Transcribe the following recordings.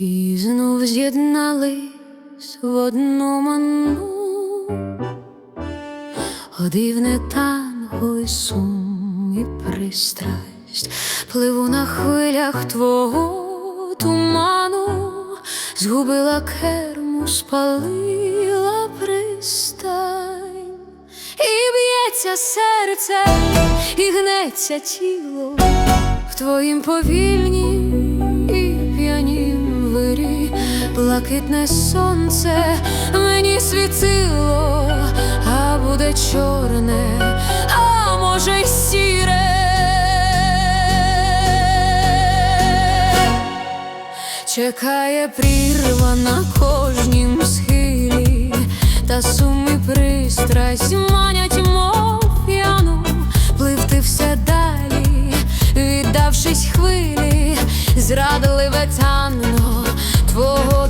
І знов з'єднались в одну ману, дивне танго і сум і пристрасть, пливу на хвилях твого туману, згубила керму, спалила пристань, і б'ється серце, і гнеться тіло в твоїм повільнім блакитне сонце мені світило, а буде чорне, а може й сіре. Чекає прірва на кожнім схилі, та сум і пристрасть манять, мов п'яну, пливти все далі, віддавшись хвилі, зрадливе танно твого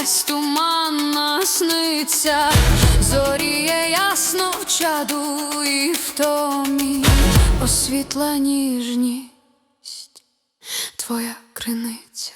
пристрасть туманна сниться, зоріє ясно в чаду і в томі освітла ніжність твоя криниця.